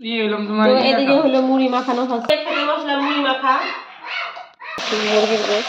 ইয়ে হলো তোমার তো এদিকে। হলো মুড়ি মাখানো হচ্ছে এখানে মশলা মুড়ি মাখা মুরগির গোস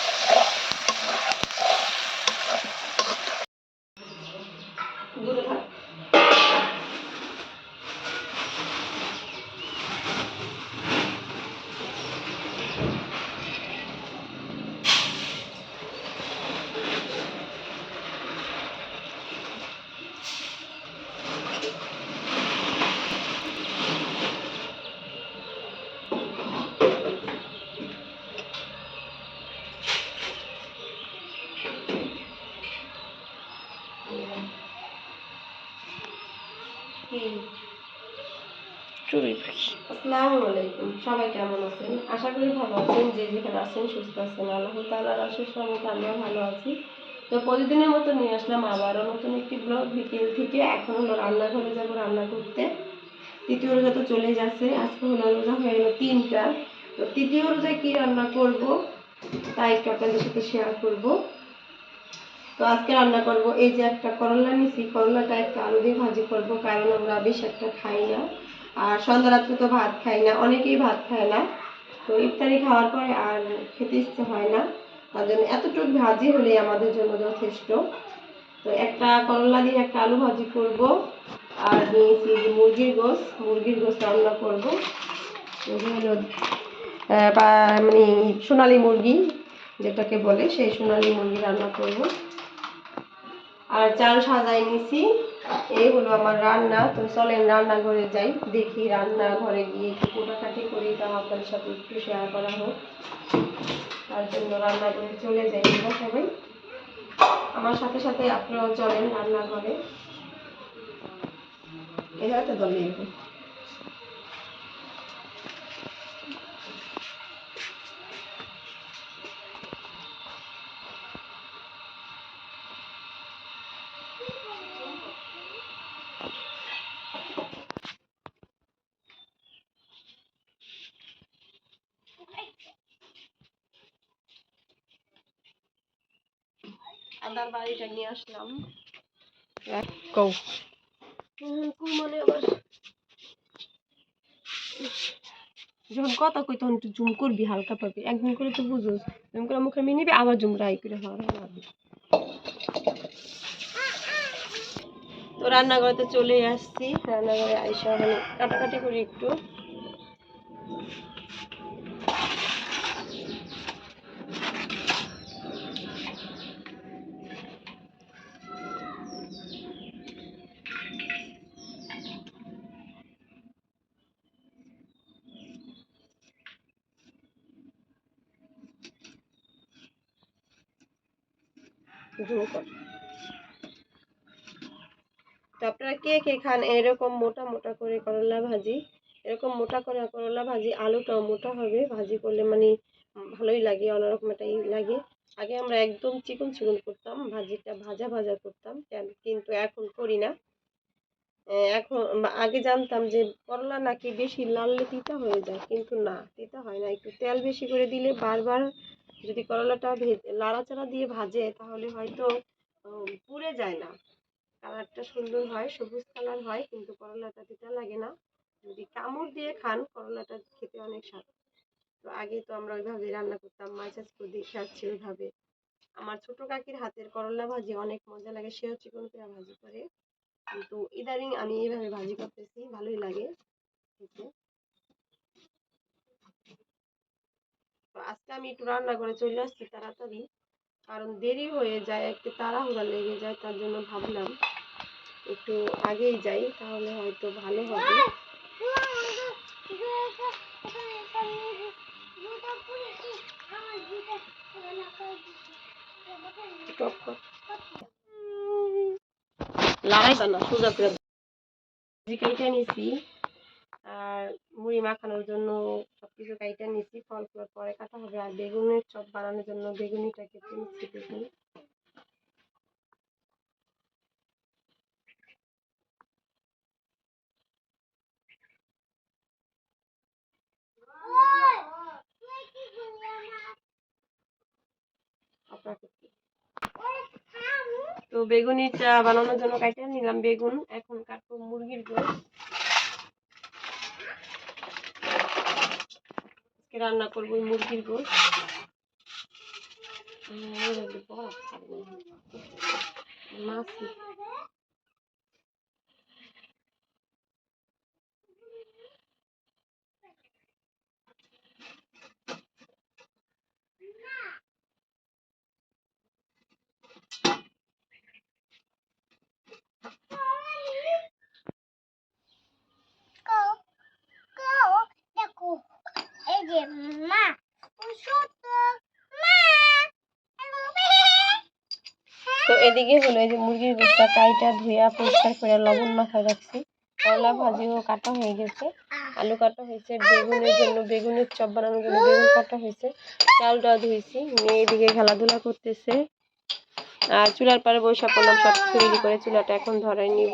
সবাই কেমন আছেন? আশা করি ভালো আছেন, যে যেখানে আছেন সুস্থ আছেন। আল্লাহ তাআলার আশীষ রহমতে আমরা ভালো আছি। তো প্রতিদিনের মতো নিয়ে আসলাম আবারও নতুন একটি ব্লগ বিকেল থেকে। এখন হলো রান্নাঘরে যাব রান্না করতে। তৃতীয় রোজা তো চলে যাচ্ছে। আজকে হলো রোজা হয়ে গেলো তিনটা। তো তৃতীয় রোজায় কী রান্না করব তাই একটু আপনাদের সাথে শেয়ার করব। তো আজকে রান্না করব এই যে একটা করলা নিছি, করলাটা একটা আলু দিয়ে ভাজি করব, কারণ আমরা বেশ একটা খাই না। আর সন্ধ্যা রাত্রে তো ভাত খাই না, অনেকেই ভাত খায় না। তো ইফতারি খাওয়ার পরে আর খেতে ইচ্ছে হয় না। তার জন্য এতটুকু ভাজি হলেই আমাদের জন্য যথেষ্ট। তো একটা করলা দিয়ে একটা আলু ভাজি করব, আর নিয়েছি মুরগির গোস মুরগির গোস রান্না করব। হলো মানে সোনালি মুরগি, যেটাকে বলে, সেই সোনালি মুরগি রান্না করব। আর চাল সাজাই নিছি এই হলো আমার রান্না। তো চলেন রান্নাঘরে যাই। দেখি রান্নাঘরে গিয়ে একটু কোটাকাটি করি তাও আপনাদের সাথে একটু শেয়ার করা হোক। তার জন্য রান্নাঘরে চলে যাই আমরা সবাই। আমার সাথে সাথে আপনারাও চলেন রান্নাঘরে। এভাবে তো দলে আদার বাড়িটা নিয়ে আসলাম। কৌ। মানে আবার যখন কথা কই তখন একটু জুম করবি হালকা পাবি একদিন করে তো বুঝোস জুম করে মুখে মিয়ে নিবি আবার জুম রাই করে হওয়ার তো রান্নাঘরে চলে আসছি। রান্নাঘরে আইসা মানে কাটাকাটি করি একটু। জুম কর। তো আপনারা কে কে খান? এরকম মোটা মোটা করে করলা ভাজি, এরকম মোটা করে করলা ভাজি, আলুটাও মোটা হবে, ভাজি করলে মানে ভালোই লাগে, অন্যরকম একটা ই লাগে। আগে আমরা একদম চিকন চিকন করতাম, ভাজিটা ভাজা ভাজা করতাম কিন্তু এখন করি না। এখন আগে জানতাম যে করলা নাকি বেশি লাললে তিতা হয়ে যায়, কিন্তু না, তিতা হয় না, একটু তেল বেশি করে দিলে বারবার যদি করলাটা লাড়াচাড়া দিয়ে ভাজে, তাহলে হয়তো পুড়ে যায় না। কালারটা সুন্দর হয়, সবুজ কালার হয়, কিন্তু করলাটা তিতা লাগে না। যদি কামড় দিয়ে খান, করলাটা খেতে অনেক স্বাদ। তো আগে তো আমরা ওইভাবে রান্না করতাম, মাছ আজকে দেখে আসছি ওইভাবে। আমার ছোট কাকির হাতের করলা ভাজি অনেক মজা লাগে, সেও চিকন করে ভাজি করে। কিন্তু ইদানিং আমি এইভাবে ভাজি করতেছি, ভালোই লাগে খেতে। তো আজকে আমি একটু রান্না করে চলে আসছি তাড়াতাড়ি। কারণ দেরি হয়ে যায় একটু তাড়াহুড়া লেগে যায় তার জন্য ভাবলাম একটু আগেই যাই তাহলে হয়তো ভালো হবে। লাগাইবা না সোজা করে নিছি আর মুড়ি মাখানোর জন্য সবকিছু কাইটা নিছি, ফল ফল পরে কাটা হবে। আর বেগুনের চপ বানানোর জন্য বেগুনিটা কেটে নিচ্ছি বেগুন তো বেগুনিটা বানানোর জন্য কাইটা নিলাম, বেগুন। এখন কাটবো মুরগির গোস রান্না করব মুরগির গোস মাছি দেখো এই যে মা ছোট মা তো এদিকে হলো এই যে মুরগির গোসটা কাইটা ধুইয়া পরিষ্কার করে লবণ মাখা রাখছি। করলা ভাজিও কাটা হয়ে গেছে। আলু কাটা হয়েছে, বেগুনের জন্য বেগুনের চপ বানানোর জন্য বেগুন কাটা হয়েছে। চালটা ধুয়েছি মেয়ে এদিকে খেলাধুলা করতেছে। আর চুলার পাড়ে বসে পড়লাম সব রেডি করে চুলাটা এখন ধরাই নিব।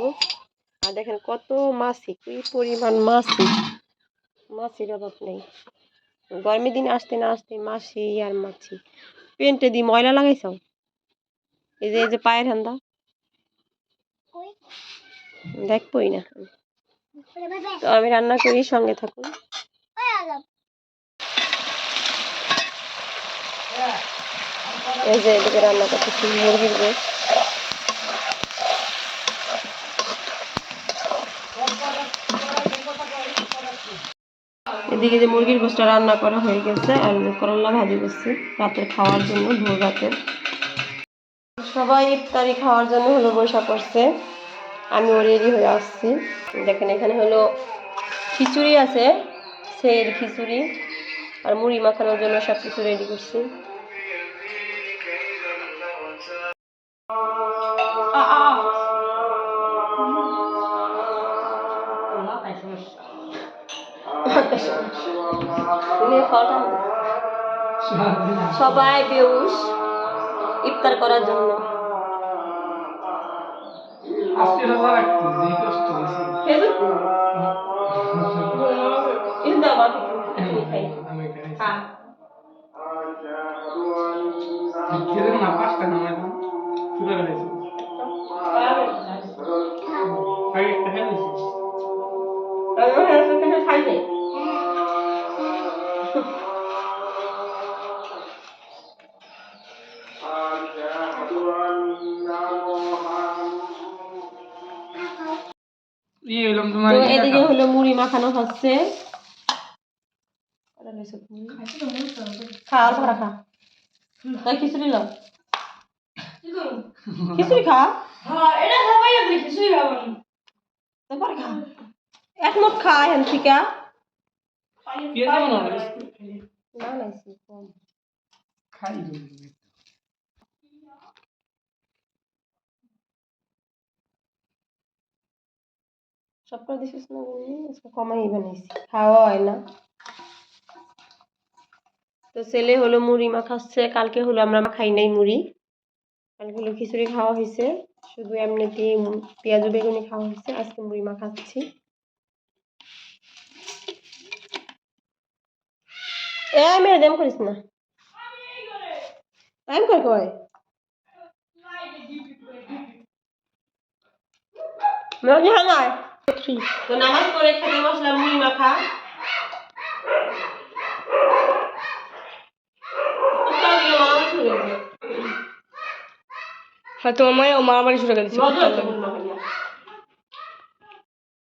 আর দেখেন কত মাছি, কি পরিমাণ মাছি। মাছির অভাব নেই। গরমের দিন আসতে না আসতে মাছি আর মাছি। পেন্টে দিয়ে ময়লা লাগাইছ? এই যে এই যে পায়ের হান্দা। দেখবই না। তো আমি রান্না করি সঙ্গে থাকুন। এই যে এদিকে রান্না করতেছি মুরগির গোস এদিকে যে মুরগির গোসটা রান্না করা হয়ে গেছে আর এই যে করলা ভাজি করছি রাতের খাওয়ার জন্য ভোর রাতে। সবাই ইফতারি খাওয়ার জন্য হলো বসা করছে আমিও রেডি হয়ে আসছি। দেখেন এখানে হলো খিচুড়ি আছে সের খিচুড়ি আর মুড়ি মাখানোর জন্য সব কিছু রেডি করছি। সবাই বেউস ইফতার করার জন্য। আজকে তো ইয়ে এদিকে খাও। হলো মুড়ি মাখানো হচ্ছে। খা খা। তাই খিচুড়ি লো খিচুড়ি খা। তারপরে খা। এক মুঠ খা এখান থেকে। কে না। না কম। খাই সবটা দিছিস না আজকে কমাই বানাইছি খাওয়া হয় না তো ছেলে হলো মুড়ি মাখাচ্ছে কালকে হলো আমরা খাই নাই মুড়ি কালকে হলো খিচুড়ি খাওয়া হয়েছে শুধু এমনিতে পেঁয়াজ বেগুনি খাওয়া হয়েছে আজকে মুড়ি মাখাচ্ছি এ মেরে দেম করিস না। টাইম কর কয় মেরে হ্যাঁ তো নামাজ পড়ে খেতে বসলাম মুড়ি মাখা। হয়তো আমার মায়ের মারামারি শুরু করে দিচ্ছে